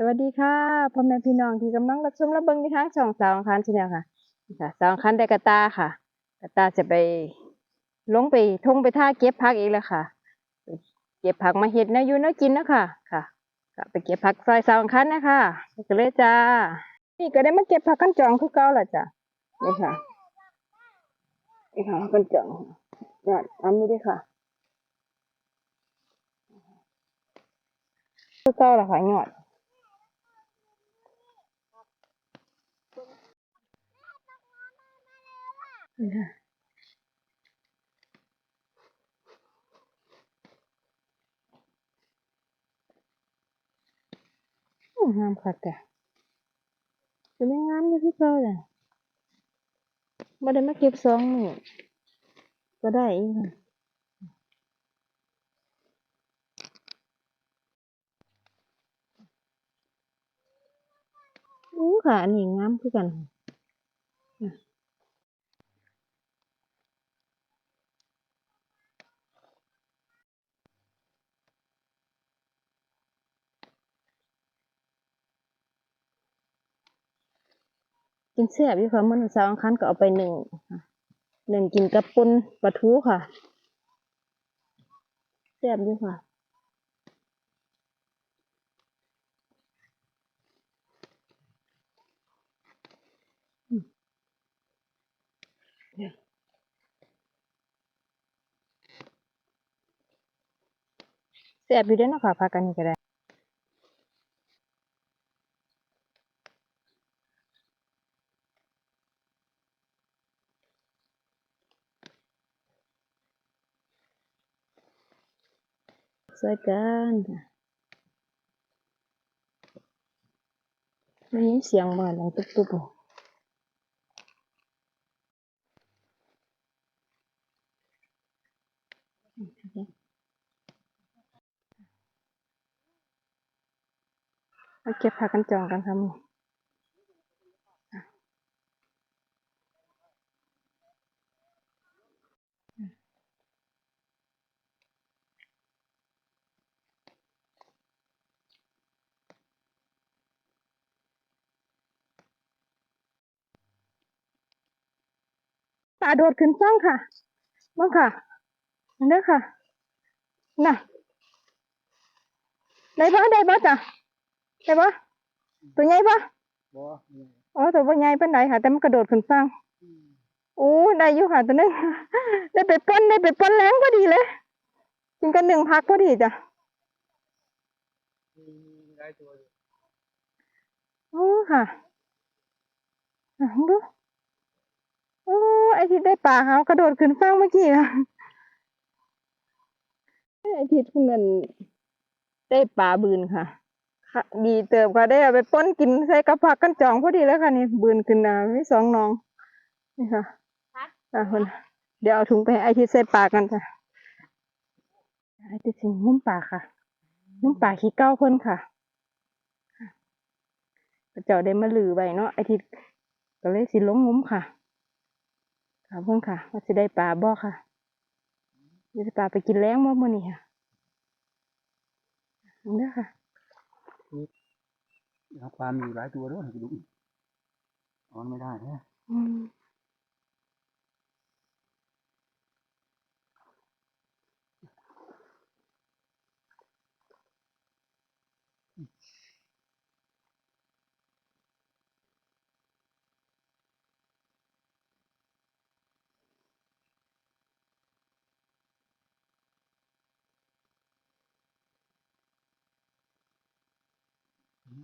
สวัสดีค่ะพ่อแม่พี่น้องที่กำลังรับชมรับเบิ่งที่ทางช่องสาวอังคารชาแนลค่ะค่ะสาวอังคารได้กระตาค่ะกระตาจะไปลงไปทงไปท่าเก็บผักอีกแล้วค่ะ เก็บผักมาเฮ็ดนวอยู่นวกินนะค่ะค่ะก็ไปเก็บผักซอยสาวอังคารนะคะกันเลยจ้านี่ก็ได้มาเก็บผักกันจองคือเก่าละจ้ะนี่ค่ะนี่ค่ะกกันจองยอดอันนี้ด้วยค่ะคือเก่าละค่ะยอด นี่ค่ะโอ้งามคักแต่จะไม่งามอยู่ที่เก่าเลยไม่ได้มาเก็บสองมือก็ได้อีกค่ะอู้ค่ะ อันนี้งามคือกันค่ะ กินแซ่บอยู่ค่ะมันสาวอังคันก็เอาไปหนึ่งหนึ่งกินกับปนปลาทูค่ะแซ่บอยู่ค่ะเนี่ยแซ่บอยู่ด้อเนะคะพากันนี่ก็ได้ ใส่กันค่ะได้ยินเสียงบ้านดังตุ๊บตุ๊บมาเก็บผักกันจองกันค่ะ มึงตาโดดขึ้นฟังค่ะมึงค่ะเด้อค่ะ น่ะ ได้ปะได้ปะจ้ะได้ปะตัวใหญ่ปะบ่อ๋อตัวบ่ใหญ่เป็นไดค่ะ แต่มันกระโดดขึ้นฟังโอ้ได้อยู่ค่ะตัวนึงได้ไปป้นได้ไปป้นแรงพอดีเลยกินกันหนึ่งพักพอดีจ้ะมีมีหลายตัวอยู่โอ้ค่ะอะดูโอ้ ไอทิดได้ปลาเขากระโดดขึ้นฟังเมื่อกี้นะไอทิดคุณนั่นได้ปลาบืนค่ะค่ะ ดีเติบค่ะได้เอาไปป้นกินใส่กระผักกันจองพอดีแล้วค่ะนี่บืนขึ้นนะมีสองน้องนี่ค่ะอะคนเดี๋ยวเอาถุงไปให้ไอทิดใส่ปลากันจ้ะไอทิดสิงุ้มปลาค่ะงุ้มปลาขี้เก้าเพิ่นค่ะเจ้าได้มาลือไว้เนาะไอทิดก็เลยสิลงงุ้มค่ะ ค่ะเพิ่นค่ะ ว่าสิได้ปลาบ่ค่ะจะได้ปลาไปกินแล้งบ่มื้อนี้ค่ะเอาเด้อค่ะครับปลามีหลายตัวด้วยดูออนไม่ได้นะอืม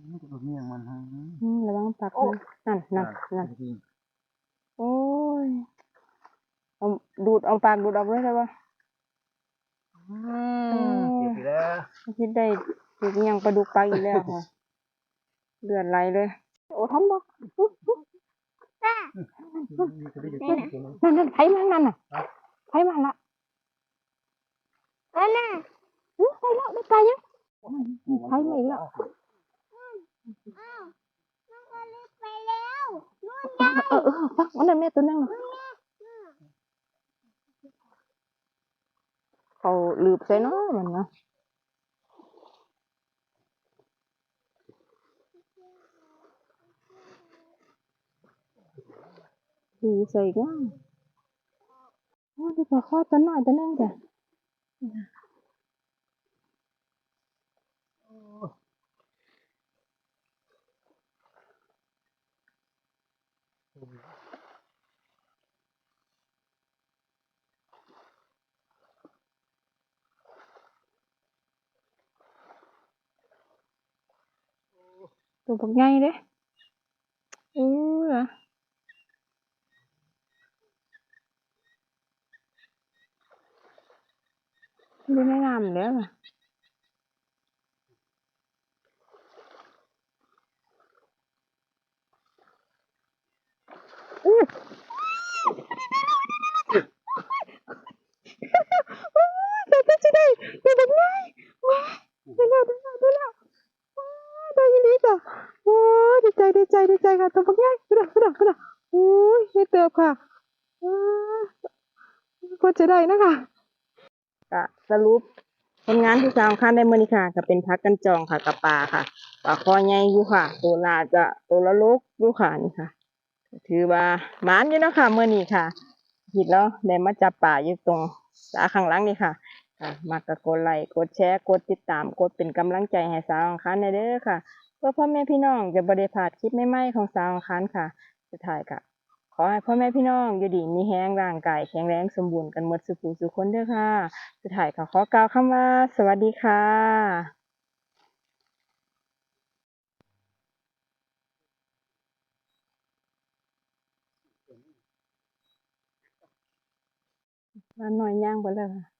นี่ตัวเมียมันฮะอืมระวังปากมันนั่นนั่นนั่นจริงโอ้ยเอาดูดเอาปากดูดออกเลยได้ปะเก็บไปแล้วคิดได้ถูกอิหยังปลาดุกปลาอีกแล้วค่ะเลือดไหลเลย โอ้ทำบ่มีตัวที่อยู่ที่ตัวนั้นนั่นนั่นไผมันนั่นน่ะไผมันละอันน่ะอู้ไผแล้วได้ปลายังไผมาอีกแล้ว อ้าวน้องอลิสไปแล้วนู่นยายเออเออฟักมันได้แม่ตัวนึงนู่นแม่เขาลืบใส่เนาะมันนะดีใส่ง่ายโอ้ดีกว่าข้อตัวหน่อยตัวนึงจ้ะ ตัวบักใหญ่เด้อู้ยอะดูในน้ำแล้วอะอู้แต่ก็จะได้ตัวบักใหญ่ว้าได้แล้วได้แล้วได้แล้วว้าได้ยินดีจ้ะ โอ้ยดีใจดี ใจดีใจค่ะตัวพักใหญ่กระดากระดากระดาโอ้ยไม่เติบค่ะก็จะได้นะคะก็สรุปผลงานที่สำคัญในมือนี้ค่ะก็เป็นพักกันจองค่ะกับปลาค่ะปลาคอใหญ่อยู่ค่ะ ตัวลาจะตัวละโลกอยู่ค่ะนี่ค่ะ ถือว่าหมานอยู่นะคะเมื่อนี้ค่ะผิดแล้วได้มาจับป่าอยู่ตรงสาข้างหลังนี่ค่ะค่ะมากกดไลค์กดแชร์กดติดตามกดเป็นกำลังใจให้สาวอังคารในเด้อค่ะ เพื่อพ่อแม่พี่น้องจะบริพาดคลิปใหม่ๆของสาวอังคารค่ะ สุดท้ายค่ะขอให้พ่อแม่พี่น้องอยู่ดีมีแห้งร่างกายแข็งแรงสมบูรณ์กันหมดสุขสุขคนเด้อค่ะ สุดท้ายค่ะขอกล่าวคำว่า สวัสดีค่ะบ้านน้อยย่างไปเลย